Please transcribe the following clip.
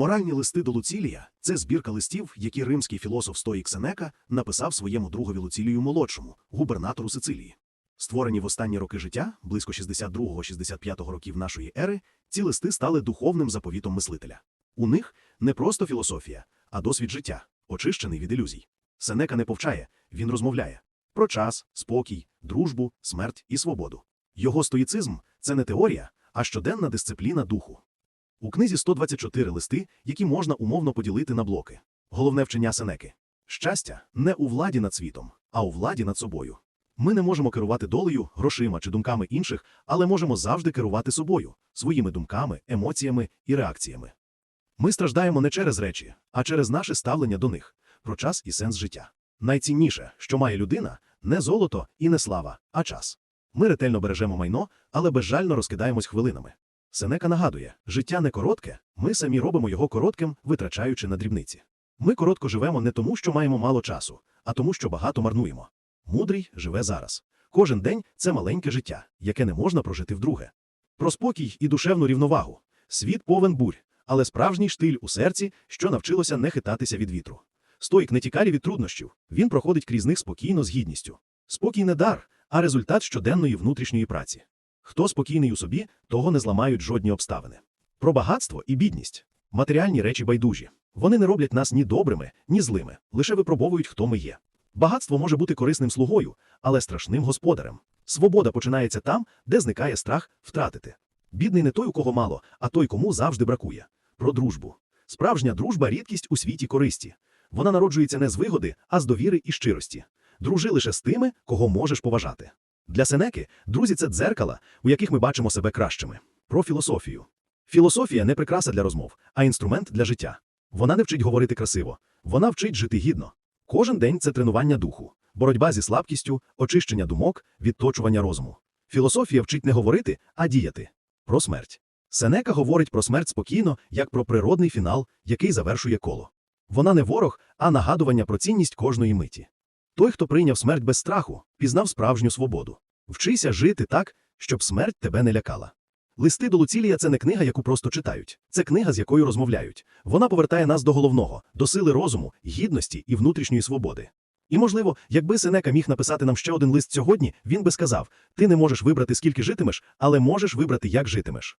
Моральні листи до Луцілія це збірка листів, які римський філософ Стоїк Сенека написав своєму другові Луцілію молодшому, губернатору Сицилії. Створені в останні роки життя, близько 62-65 років нашої ери, ці листи стали духовним заповітом мислителя. У них не просто філософія, а досвід життя, очищений від ілюзій. Сенека не повчає, він розмовляє про час, спокій, дружбу, смерть і свободу. Його стоїцизм це не теорія, а щоденна дисципліна духу. У книзі 124 листи, які можна умовно поділити на блоки. Головне вчення Сенеки. Щастя не у владі над світом, а у владі над собою. Ми не можемо керувати долею, грошима чи думками інших, але можемо завжди керувати собою, своїми думками, емоціями і реакціями. Ми страждаємо не через речі, а через наше ставлення до них, про час і сенс життя. Найцінніше, що має людина, не золото і не слава, а час. Ми ретельно бережемо майно, але безжально розкидаємось хвилинами. Сенека нагадує, життя не коротке, ми самі робимо його коротким, витрачаючи на дрібниці. Ми коротко живемо не тому, що маємо мало часу, а тому, що багато марнуємо. Мудрий живе зараз. Кожен день це маленьке життя, яке не можна прожити вдруге. Про спокій і душевну рівновагу. Світ повен бурь, але справжній штиль у серці, що навчилося не хитатися від вітру. Стоїк не тікає від труднощів, він проходить крізь них спокійно з гідністю. Спокій не дар, а результат щоденної внутрішньої праці. Хто спокійний у собі, того не зламають жодні обставини. Про багатство і бідність. Матеріальні речі байдужі. Вони не роблять нас ні добрими, ні злими, лише випробовують, хто ми є. Багатство може бути корисним слугою, але страшним господарем. Свобода починається там, де зникає страх втратити. Бідний не той, у кого мало, а той, кому завжди бракує. Про дружбу. Справжня дружба рідкість у світі користі. Вона народжується не з вигоди, а з довіри і щирості. Дружи лише з тими, кого можеш поважати. Для Сенеки друзі це дзеркала, у яких ми бачимо себе кращими. Про філософію. Філософія не прикраса для розмов, а інструмент для життя. Вона не вчить говорити красиво, вона вчить жити гідно. Кожен день це тренування духу, боротьба зі слабкістю, очищення думок, відточування розуму. Філософія вчить не говорити, а діяти. Про смерть. Сенека говорить про смерть спокійно, як про природний фінал, який завершує коло. Вона не ворог, а нагадування про цінність кожної миті. Той, хто прийняв смерть без страху, пізнав справжню свободу. Вчися жити так, щоб смерть тебе не лякала. Листи до Луцілія це не книга, яку просто читають. Це книга, з якою розмовляють. Вона повертає нас до головного, до сили розуму, гідності і внутрішньої свободи. І, можливо, якби Сенека міг написати нам ще один лист сьогодні, він би сказав: ти не можеш вибрати, скільки житимеш, але можеш вибрати, як житимеш.